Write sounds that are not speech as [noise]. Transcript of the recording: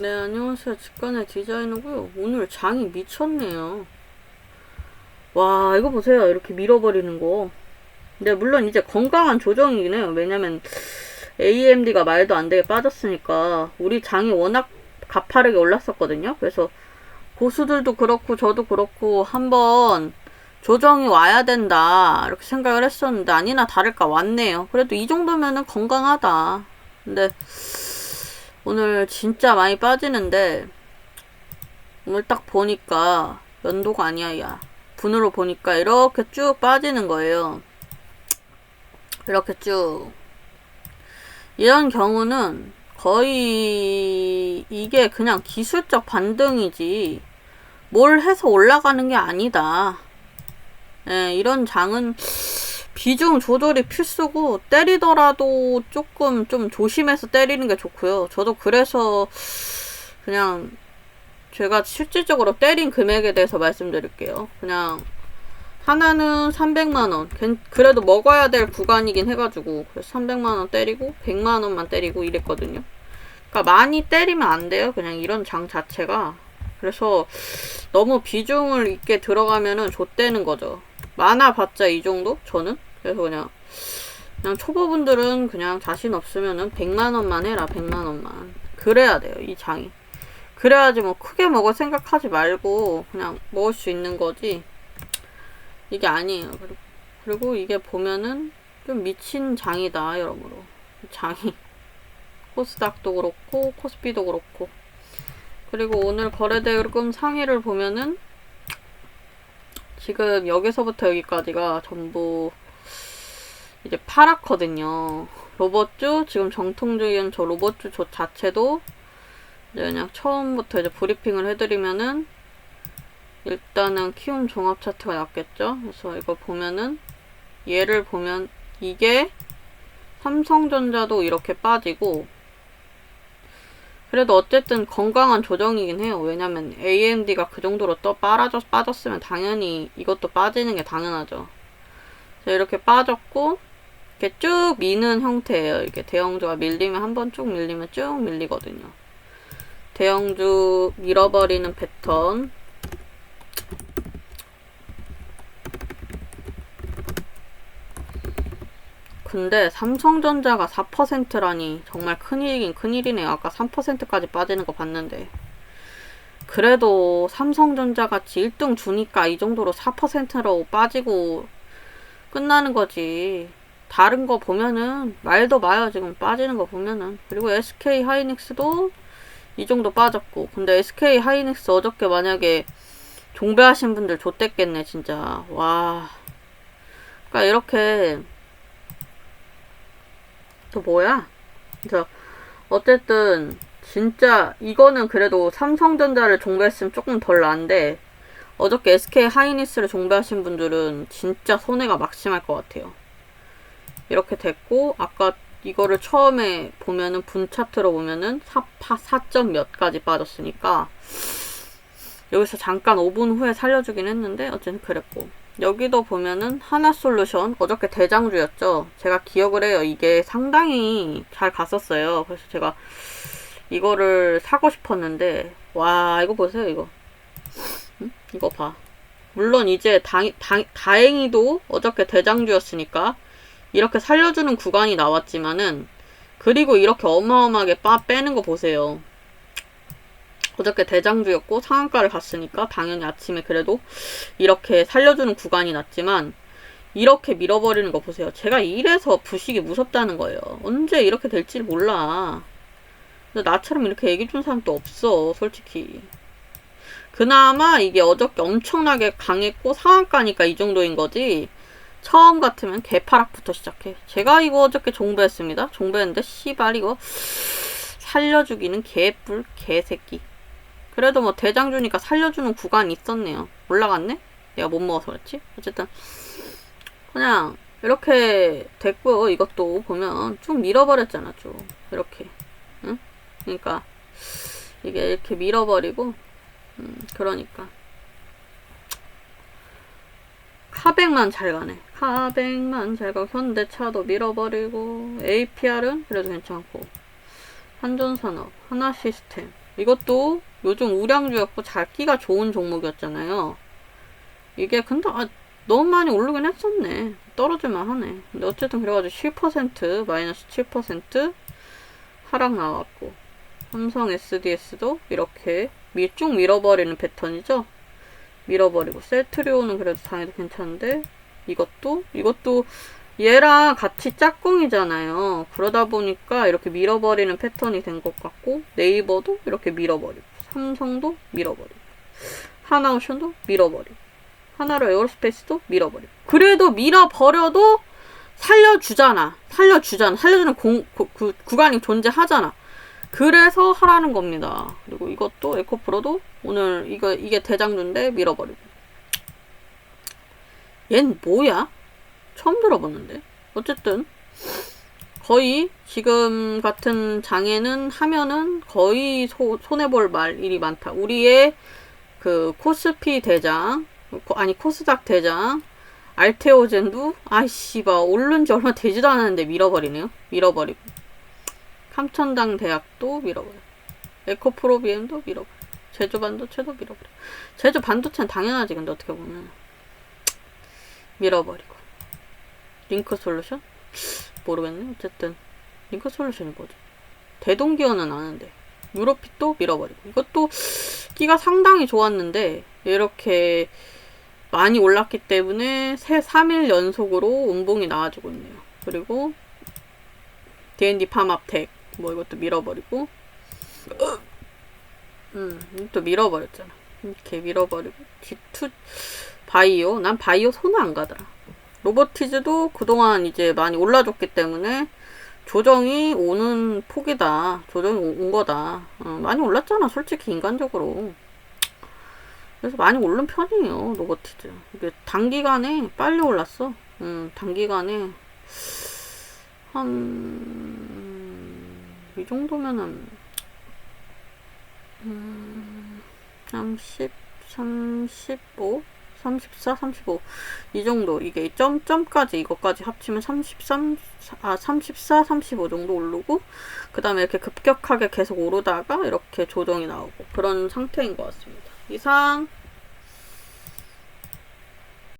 네, 안녕하세요. 직관의 디자이너고요. 오늘 장이 미쳤네요. 와, 이거 보세요. 이렇게 밀어버리는 거. 근데 물론 이제 건강한 조정이긴 해요. 왜냐면 AMD가 말도 안 되게 빠졌으니까 우리 장이 워낙 가파르게 올랐었거든요. 그래서 고수들도 그렇고 저도 그렇고 한번 조정이 와야 된다 이렇게 생각을 했었는데 아니나 다를까 왔네요. 그래도 이 정도면은 건강하다. 근데 오늘 진짜 많이 빠지는데 오늘 딱 보니까 연도가 아니야 야. 분으로 보니까 이렇게 쭉 빠지는 거예요. 이렇게 쭉. 이런 경우는 거의 이게 그냥 기술적 반등이지 뭘 해서 올라가는 게 아니다. 예, 이런 장은 비중 조절이 필수고 때리더라도 조금 좀 조심해서 때리는 게 좋고요. 저도 그래서 그냥 제가 실질적으로 때린 금액에 대해서 말씀드릴게요. 그냥 하나는 300만 원. 그래도 먹어야 될 구간이긴 해가지고 그래서 300만 원 때리고 100만 원만 때리고 이랬거든요. 그러니까 많이 때리면 안 돼요. 그냥 이런 장 자체가. 그래서 너무 비중을 있게 들어가면은 좆되는 거죠. 많아봤자 이 정도? 저는? 그래서 그냥 그냥 초보분들은 그냥 자신 없으면은 100만원만 해라 100만원만. 그래야 돼요 이 장이. 그래야지 뭐 크게 먹을 생각하지 말고 그냥 먹을 수 있는 거지. 이게 아니에요. 그리고, 그리고 이게 보면은 좀 미친 장이다 여러모로. 장이. [laughs] 코스닥도 그렇고 코스피도 그렇고. 그리고 오늘 거래대금 상위를 보면은 지금 여기서부터 여기까지가 전부 이제 파랗거든요. 로봇주 지금 정통적인 저 로봇주 저 자체도 이제 그냥 처음부터 이제 브리핑을 해드리면은 일단은 키움 종합 차트가 났겠죠. 그래서 이거 보면은 얘를 보면 이게 삼성전자도 이렇게 빠지고 그래도 어쨌든 건강한 조정이긴 해요. 왜냐면 AMD가 그 정도로 또 빠져, 빠졌으면 당연히 이것도 빠지는 게 당연하죠. 이렇게 빠졌고 이렇게 쭉 미는 형태예요. 이게 대형주가 밀리면 한 번 쭉 밀리면 쭉 밀리거든요. 대형주 밀어버리는 패턴. 근데 삼성전자가 4%라니 정말 큰일이긴 큰일이네요. 아까 3%까지 빠지는 거 봤는데. 그래도 삼성전자 같이 1등 주니까 이 정도로 4%로 빠지고 끝나는 거지. 다른 거 보면은 말도 마요 지금. 빠지는 거 보면은. 그리고 SK 하이닉스도 이 정도 빠졌고. 근데 SK 하이닉스 어저께 만약에 종배하신 분들 좆됐겠네 진짜. 와. 그러니까 이렇게 또 뭐야? 그래서 어쨌든 진짜 이거는 그래도 삼성전자를 종배했으면 조금 덜 나은데 어저께 SK 하이닉스를 종배하신 분들은 진짜 손해가 막심할 것 같아요 이렇게 됐고 아까 이거를 처음에 보면은 분 차트로 보면은 4파 4점 몇까지 빠졌으니까 여기서 잠깐 5분 후에 살려주긴 했는데 어쨌든 그랬고. 여기도 보면은 하나 솔루션 어저께 대장주였죠? 제가 기억을 해요. 이게 상당히 잘 갔었어요. 그래서 제가 이거를 사고 싶었는데 와 이거 보세요 이거. 응? 이거 봐. 물론 이제 다, 다, 다행히도 어저께 대장주였으니까 이렇게 살려주는 구간이 나왔지만은 그리고 이렇게 어마어마하게 빠 빼는 거 보세요. 어저께 대장주였고 상한가를 갔으니까 당연히 아침에 그래도 이렇게 살려주는 구간이 났지만 이렇게 밀어버리는 거 보세요. 제가 이래서 부식이 무섭다는 거예요. 언제 이렇게 될지 몰라. 근데 나처럼 이렇게 얘기해준 사람도 없어, 솔직히. 그나마 이게 어저께 엄청나게 강했고 상한가니까 이 정도인 거지. 처음 같으면 개파락부터 시작해. 제가 이거 어저께 종배했습니다. 종배했는데 씨발 이거 살려주기는 개뿔 개새끼. 그래도 뭐 대장 주니까 살려주는 구간이 있었네요. 올라갔네? 내가 못 먹어서 그렇지? 어쨌든 그냥 이렇게 됐고 이것도 보면 쭉 밀어버렸잖아 쭉 이렇게 응? 그러니까 이게 이렇게 밀어버리고 음, 그러니까 카백만 잘 가네. 카백만 잘 가고 현대차도 밀어버리고 APR은 그래도 괜찮고 한전산업, 하나시스템 이것도 요즘 우량주였고 잡기가 좋은 종목이었잖아요. 이게 근데 아, 너무 많이 오르긴 했었네. 떨어질만 하네. 근데 어쨌든 그래가지고 7% 마이너스 7% 하락 나왔고 삼성 SDS도 이렇게 밀- 쭉 밀어버리는 패턴이죠. 밀어버리고 셀트리온은 그래도 당해도 괜찮은데 이것도 이것도 얘랑 같이 짝꿍이잖아요. 그러다 보니까 이렇게 밀어버리는 패턴이 된 것 같고 네이버도 이렇게 밀어버리고 삼성도 밀어버리고 하나오션도 밀어버리고 하나로 에어로스페이스도 밀어버리고 그래도 밀어버려도 살려주잖아. 살려주잖아. 살려주는 공, 구, 구, 구간이 존재하잖아. 그래서 하라는 겁니다. 그리고 이것도 에코프로도 오늘 이거 이게 대장주인데 밀어버리고. 얜 뭐야? 처음 들어봤는데. 어쨌든 거의 지금 같은 장에는 하면은 거의 소, 손해볼 말 일이 많다. 우리의 그 코스피 대장 코- 아니 코스닥 대장 알테오젠도 아이씨바 오른 지 얼마 되지도 않았는데 밀어버리네요. 밀어버리고 삼천당 대학도 밀어버려. 에코프로비엠도 밀어버려. 제주 반도체도 밀어버려. 제주 반도체는 당연하지 근데 어떻게 보면 밀어버리고 링크 솔루션 모르겠네. 어쨌든 링크 솔루션이 뭐지? 대동기어는 아는데 유로핏도 밀어버리고 이것도 끼가 상당히 좋았는데 이렇게 많이 올랐기 때문에 새 3일 연속으로 운봉이 나와주고 있네요. 그리고 D&D 팜업텍 뭐 이것도 밀어버리고 음, 또 밀어버렸잖아. 이렇게 밀어버리고 D2 바이오 난 바이오 손은 안 가더라. 로보티즈도 그동안 이제 많이 올라줬기 때문에 조정이 오는 폭이다. 조정이 오- 온 거다. 어, 많이 올랐잖아. 솔직히 인간적으로. 그래서 많이 오른 편이에요. 로보티즈. 이게 단기간에 빨리 올랐어. 음, 단기간에 한, 이 정도면은, 음, 30, 35? 34, 35. 이 정도. 이게 점, 점까지, 이것까지 합치면 33, 아, 34, 35 정도 오르고, 그 다음에 이렇게 급격하게 계속 오르다가 이렇게 조정이 나오고, 그런 상태인 것 같습니다. 이상,